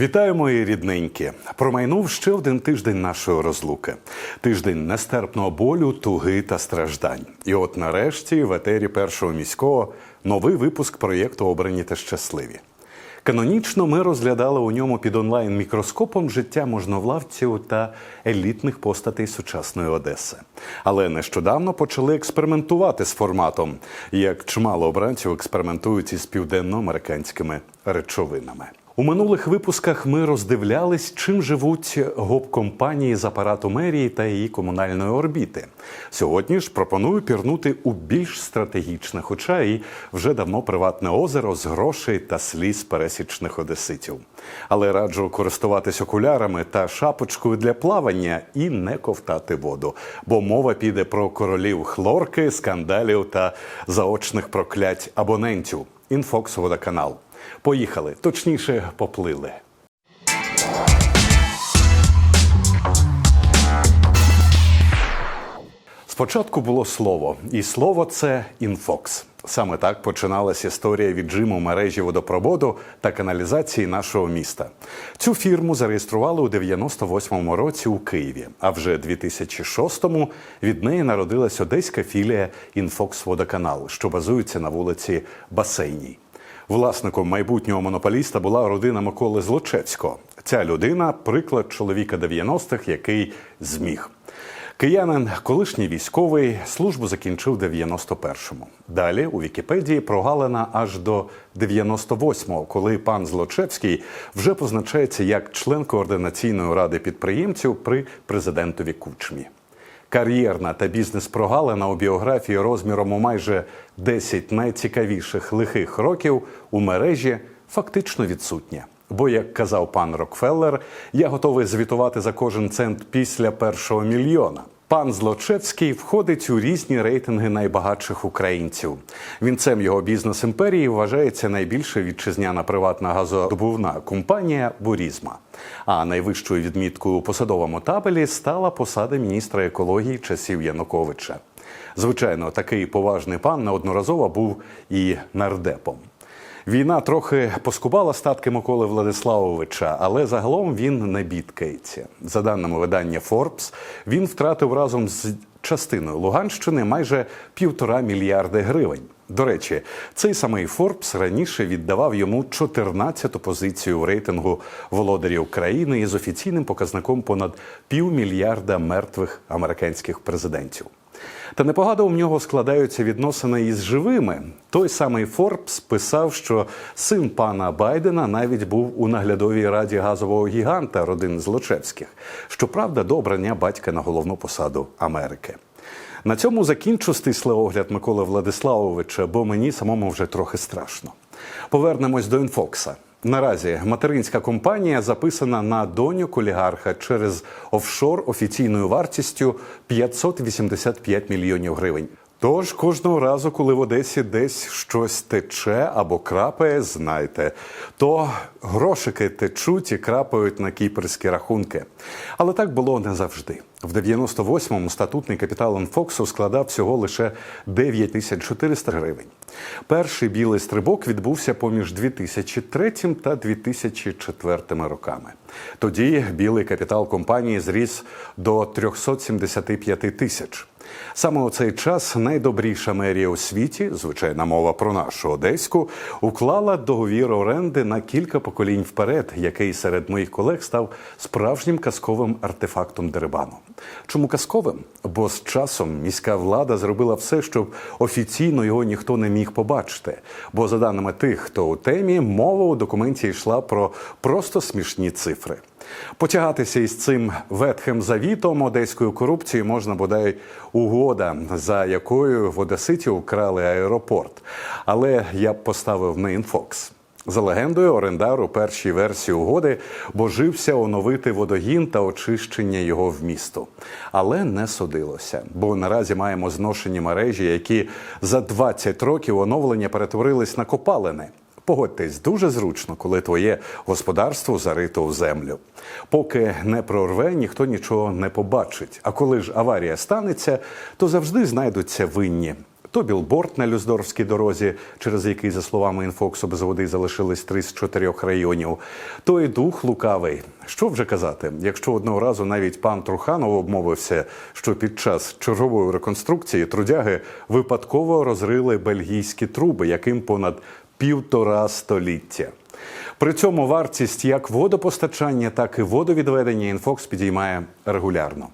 Вітаю, мої рідненькі. Промайнув ще один тиждень нашої розлуки. Тиждень нестерпного болю, туги та страждань. І от нарешті в етері першого міського новий випуск проєкту Обрані та щасливі. Канонічно ми розглядали у ньому під онлайн мікроскопом життя можновлавців та елітних постатей сучасної Одеси. Але нещодавно почали експериментувати з форматом, як чимало обранців експериментують із південноамериканськими речовинами. У минулих випусках ми роздивлялись, чим живуть гоп-компанії з апарату мерії та її комунальної орбіти. Сьогодні ж пропоную пірнути у більш стратегічне, хоча і вже давно приватне озеро з грошей та сліз пересічних одеситів. Але раджу користуватись окулярами та шапочкою для плавання і не ковтати воду, бо мова піде про королів хлорки, скандалів та заочних проклять абонентів. Інфокс водоканал. Поїхали, точніше, поплили. Спочатку було слово, і слово це інфокс. Саме так починалась історія віджиму мережі водопроводу та каналізації нашого міста. Цю фірму зареєстрували у 98-му році у Києві. А вже 2006-му від неї народилась одеська філія Інфокс Водоканал, що базується на вулиці Басейній. Власником майбутнього монополіста була родина Миколи Злочевського. Ця людина приклад чоловіка 90-х, який зміг. Киянин, колишній військовий, службу закінчив 91-му. Далі у Вікіпедії прогалина аж до 98-го, коли пан Злочевський вже позначається як член координаційної ради підприємців при президентові Кучмі. Кар'єрна та бізнес-прогалина у біографії розміром у майже 10 найцікавіших лихих років у мережі фактично відсутня. Бо, як казав пан Рокфеллер, я готовий звітувати за кожен цент після першого мільйона. Пан Злочевський входить у різні рейтинги найбагатших українців. Вінцем його бізнес імперії вважається найбільша вітчизняна приватна газодобувна компанія Бурізма. А найвищою відміткою у посадовому табелі стала посада міністра екології часів Януковича. Звичайно, такий поважний пан неодноразово був і нардепом. Війна трохи поскубала статки Миколи Владиславовича, але загалом він не бідкається. За даними видання Forbes, він втратив разом з частиною Луганщини майже півтора мільярди гривень. До речі, цей самий Forbes раніше віддавав йому 14-ту позицію у рейтингу володарів країни із офіційним показником понад півмільярда мертвих американських президентів. Та непогано у нього складаються відносини із живими. Той самий Форбс писав, що син пана Байдена навіть був у наглядовій раді газового гіганта родин Злочевських. Щоправда, до обрання батька на головну посаду Америки. На цьому закінчу стислий огляд Миколи Владиславовича, бо мені самому вже трохи страшно. Повернемось до інфокса. Наразі материнська компанія записана на доню олігарха через офшор офіційною вартістю 585 мільйонів гривень. Тож кожного разу, коли в Одесі десь щось тече або крапає, знайте, то грошики течуть і крапають на кіперські рахунки. Але так було не завжди. В 98-му статутний капітал Інфоксу складав всього лише 9400 гривень. Перший білий стрибок відбувся поміж 2003 та 2004 роками. Тоді білий капітал компанії зріс до 375 тисяч. Саме у цей час найдобріша мерія у світі, звичайна мова про нашу одеську, уклала договір оренди на кілька поколінь вперед, який серед моїх колег став справжнім казковим артефактом дерибану. Чому казковим? Бо з часом міська влада зробила все, щоб офіційно його ніхто не міг побачити. Бо, за даними тих, хто у темі, мова у документі йшла про просто смішні цифри. Потягатися із цим ветхим завітом одеської корупції можна бодай угода, за якою в Одеситі украли аеропорт. Але я б поставив на інфокс. За легендою, орендар у першій версії угоди божився оновити водогін та очищення його в місто. Але не судилося, бо наразі маємо зношені мережі, які за 20 років оновлення перетворились на копалини. Погодьтесь, дуже зручно, коли твоє господарство зарито в землю. Поки не прорве, ніхто нічого не побачить. А коли ж аварія станеться, то завжди знайдуться винні. То білборд на Люздорфській дорозі, через який, за словами інфоксу, без води залишились три з чотирьох районів, то і дух лукавий. Що вже казати, якщо одного разу навіть пан Труханов обмовився, що під час чергової реконструкції трудяги випадково розрили бельгійські труби, яким понад півтора століття. При цьому вартість як водопостачання, так і водовідведення інфокс підіймає регулярно.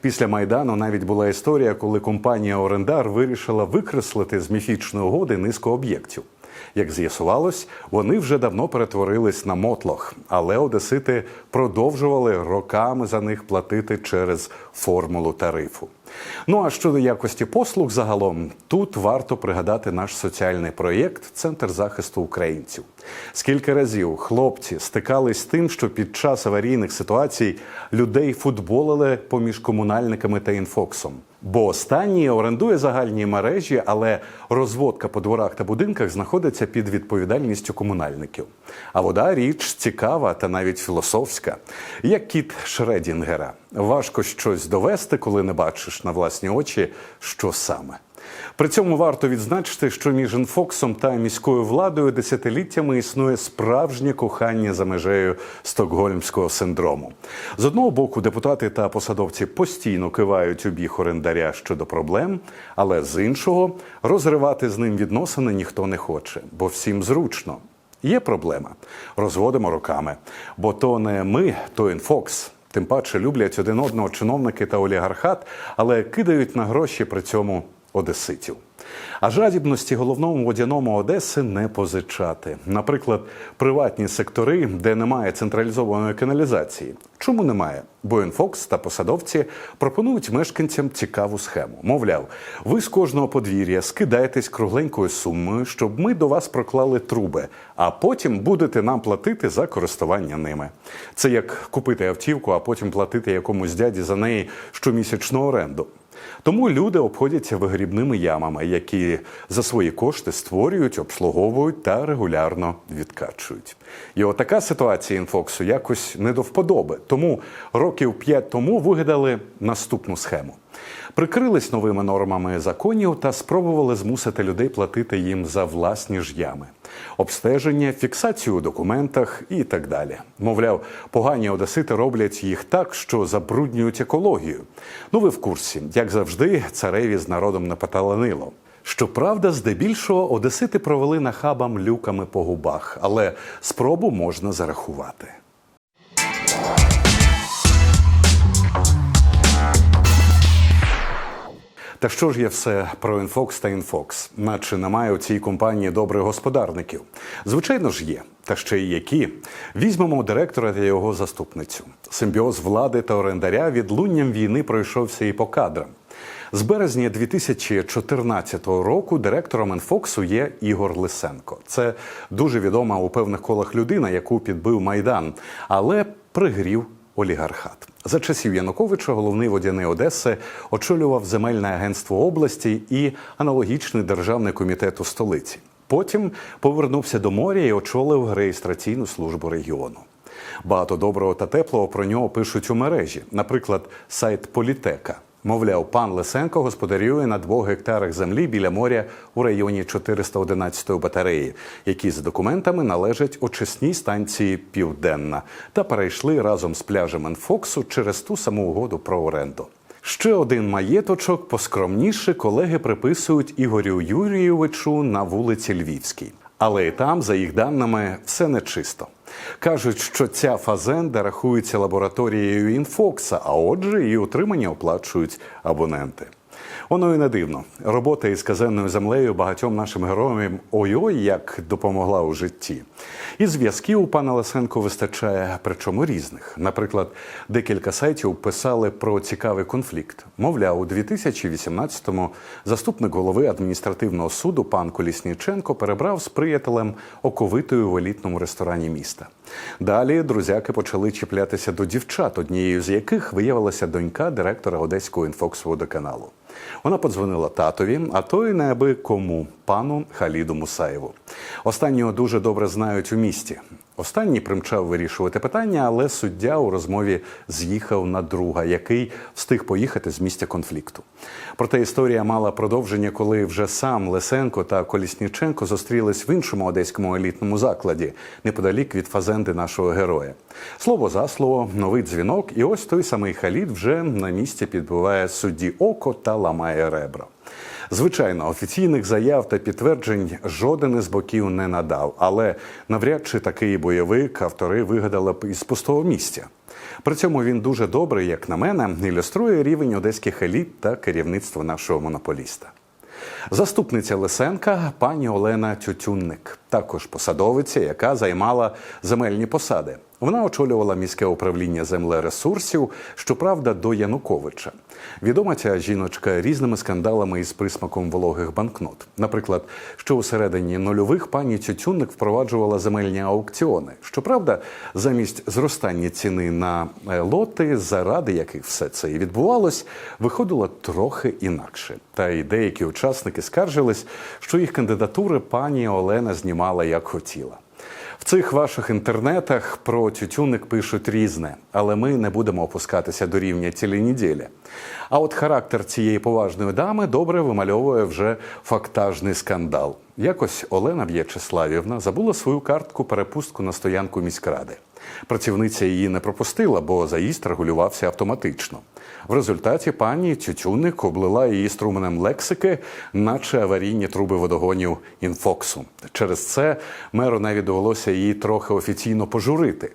Після майдану навіть була історія, коли компанія Орендар вирішила викреслити з міфічної угоди низку об'єктів. Як з'ясувалось, вони вже давно перетворились на мотлох, але одесити продовжували роками за них платити через формулу тарифу. Ну а щодо якості послуг загалом, тут варто пригадати наш соціальний проєкт Центр захисту українців. Скільки разів хлопці стикались з тим, що під час аварійних ситуацій людей футболили поміж комунальниками та інфоксом. Бо останній орендує загальні мережі, але розводка по дворах та будинках знаходиться під відповідальністю комунальників. А вода річ цікава та навіть філософська, як кіт Шредінгера. Важко щось довести, коли не бачиш на власні очі, що саме. При цьому варто відзначити, що між інфоксом та міською владою десятиліттями існує справжнє кохання за межею стокгольмського синдрому. З одного боку, депутати та посадовці постійно кивають у бік орендаря щодо проблем, але з іншого розривати з ним відносини ніхто не хоче, бо всім зручно. Є проблема. Розводимо руками. Бо то не ми, то інфокс. Тим паче люблять один одного чиновники та олігархат, але кидають на гроші при цьому одеситів. А жадібності головному водяному Одеси не позичати. Наприклад, приватні сектори, де немає централізованої каналізації. Чому немає? Бо інфокс та посадовці пропонують мешканцям цікаву схему. Мовляв, ви з кожного подвір'я скидаєтесь кругленькою сумою, щоб ми до вас проклали труби, а потім будете нам платити за користування ними. Це як купити автівку, а потім платити якомусь дяді за неї щомісячну оренду. Тому люди обходяться вигрібними ямами, які за свої кошти створюють, обслуговують та регулярно відкачують. І отака ситуація інфоксу якось не до вподоби. Тому років п'ять тому вигадали наступну схему. Прикрились новими нормами законів та спробували змусити людей платити їм за власні ж ями. Обстеження, фіксацію у документах і так далі. Мовляв, погані одесити роблять їх так, що забруднюють екологію. Ну, ви в курсі, як завжди, цареві з народом не поталанило. Щоправда, здебільшого одесити провели нахабам люками по губах, але спробу можна зарахувати. Та що ж є все про інфокс та інфокс? Наче немає у цій компанії добрих господарників. Звичайно ж є, та ще й які. Візьмемо директора та його заступницю. Симбіоз влади та орендаря відлунням війни пройшовся і по кадрам. З березня 2014 року директором інфоксу є Ігор Лисенко. Це дуже відома у певних колах людина, яку підбив майдан, але пригрів олігархат. За часів Януковича головний водяний Одеси очолював земельне агентство області і аналогічний державний комітет у столиці. Потім повернувся до моря і очолив реєстраційну службу регіону. Багато доброго та теплого про нього пишуть у мережі, наприклад, сайт Політека. Мовляв, пан Лисенко господарює на двох гектарах землі біля моря у районі 411-ї батареї, які за документами належать очисній станції Південна та перейшли разом з пляжем Енфоксу через ту саму угоду про оренду. Ще один маєточок поскромніше колеги приписують Ігорю Юрійовичу на вулиці Львівській. Але і там, за їх даними, все нечисто. Кажуть, що ця фазенда рахується лабораторією інфокса, а отже, її утримання оплачують абоненти. Воно і не дивно. Робота із казенною землею багатьом нашим героям ой-ой як допомогла у житті. І зв'язків у пана Лисенко вистачає, причому різних. Наприклад, декілька сайтів писали про цікавий конфлікт. Мовляв, у 2018-му заступник голови адміністративного суду пан Колісніченко перебрав з приятелем оковитою в елітному ресторані міста. Далі друзяки почали чіплятися до дівчат, однією з яких виявилася донька директора Одеського інфокс-водоканалу. Вона подзвонила татові, а той неаби кому пану Халіду Мусаєву. Останнього дуже добре знають у місті. Останній примчав вирішувати питання, але суддя у розмові з'їхав на друга, який встиг поїхати з місця конфлікту. Проте історія мала продовження, коли вже сам Лисенко та Колісніченко зустрілись в іншому одеському елітному закладі, неподалік від фазенди нашого героя. Слово за слово, новий дзвінок, і ось той самий Халід вже на місці підбиває судді око та ламає ребра. Звичайно, офіційних заяв та підтверджень жоден із боків не надав, але навряд чи такий бойовик автори вигадали б із пустого місця. При цьому він дуже добре, як на мене, ілюструє рівень одеських еліт та керівництва нашого монополіста. Заступниця Лисенка пані Олена Тютюнник, також посадовиця, яка займала земельні посади. Вона очолювала міське управління землересурсів, щоправда, до Януковича. Відома ця жіночка різними скандалами із присмаком вологих банкнот. Наприклад, що у середині нульових пані Тютюнник впроваджувала земельні аукціони. Щоправда, замість зростання ціни на е, лоти, заради яких все це і відбувалось, виходило трохи інакше. Та й деякі учасники скаржились, що їх кандидатури пані Олена знімала як хотіла. В цих ваших інтернетах про тютюник пишуть різне, але ми не будемо опускатися до рівня цілі неділі. А от характер цієї поважної дами добре вимальовує вже фактажний скандал. Якось Олена В'ячеславівна забула свою картку перепустку на стоянку міськради. Працівниця її не пропустила, бо заїзд регулювався автоматично. В результаті пані Тютюник облила її струменем лексики, наче аварійні труби водогонів інфоксу. Через це меру навіть довелося її трохи офіційно пожурити.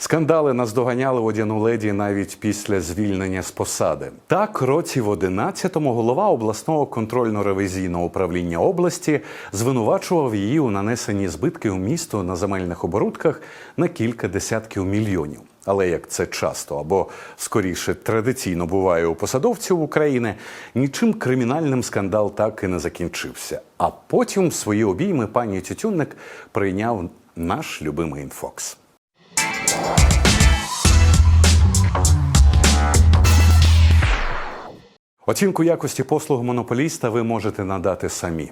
Скандали наздоганяли водяну леді навіть після звільнення з посади. Так, році в 11-му голова обласного контрольно-ревізійного управління області звинувачував її у нанесенні збитків місту на земельних оборудках на кілька десятків мільйонів. Але як це часто або скоріше традиційно буває у посадовців України, нічим кримінальним скандал так і не закінчився. А потім свої обійми пані Тютюнник прийняв наш любимий інфокс. Оцінку якості послуг монополіста ви можете надати самі.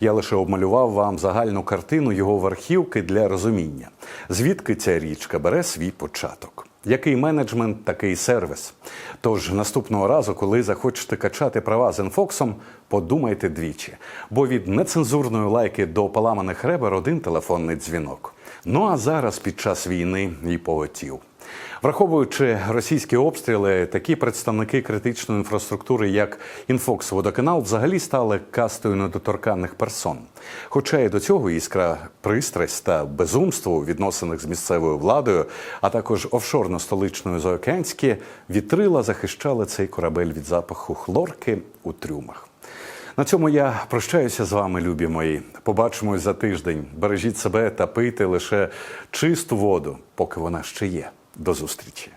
Я лише обмалював вам загальну картину його верхівки для розуміння, звідки ця річка бере свій початок. Який менеджмент, такий сервіс. Тож наступного разу, коли захочете качати права з інфоксом, подумайте двічі, бо від нецензурної лайки до поламаних ребер один телефонний дзвінок. Ну а зараз під час війни і поготів. Враховуючи російські обстріли, такі представники критичної інфраструктури, як Інфокс Водоканал, взагалі стали кастою недоторканних персон. Хоча і до цього іскра пристрасть та безумство у відносинах з місцевою владою, а також офшорно-столичною заокеанські вітрила захищали цей корабель від запаху хлорки у трюмах. На цьому я прощаюся з вами, любі мої. Побачимось за тиждень. Бережіть себе та пийте лише чисту воду, поки вона ще є. До зустрічі.